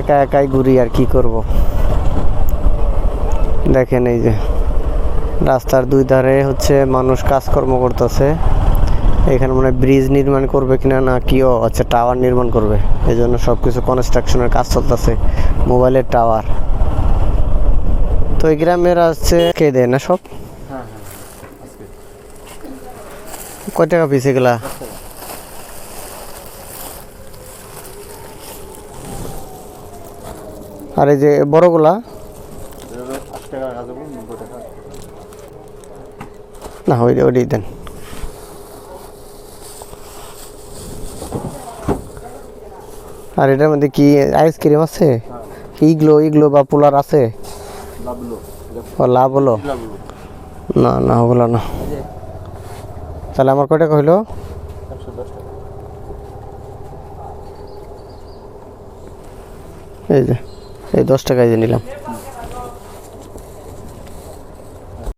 একা একাই ঘুরি আর কি করব। দেখেন এই যে রাস্তার দুই ধারে হচ্ছে মানুষ কাজকর্ম করতেছে। এখানে মনে হয় ব্রিজ নির্মাণ করবে কিনা না কি ও আচ্ছা টাওয়ার নির্মাণ করবে। এই জন্য সব কিছু কনস্ট্রাকশনের কাজ চলতেছে মোবাইলের টাওয়ার। তো এই গ্রামের আছে কে দেয় না সব? হ্যাঁ হ্যাঁ আজকে। কয় টাকা পিস এগুলা? আর এই যে বড়গুলা। না ওই ওইটাই দেন। আর এটার মধ্যে কি আইসক্রিম আছে? ইগলো ইগলো বা পোলার আছে? ও লাভ হলো না না ওগুলো না। তাহলে আমার কয় টাকা হইল? একশো দশ টাকা এই যে। এই দশ টাকায় দিয়ে নিলাম।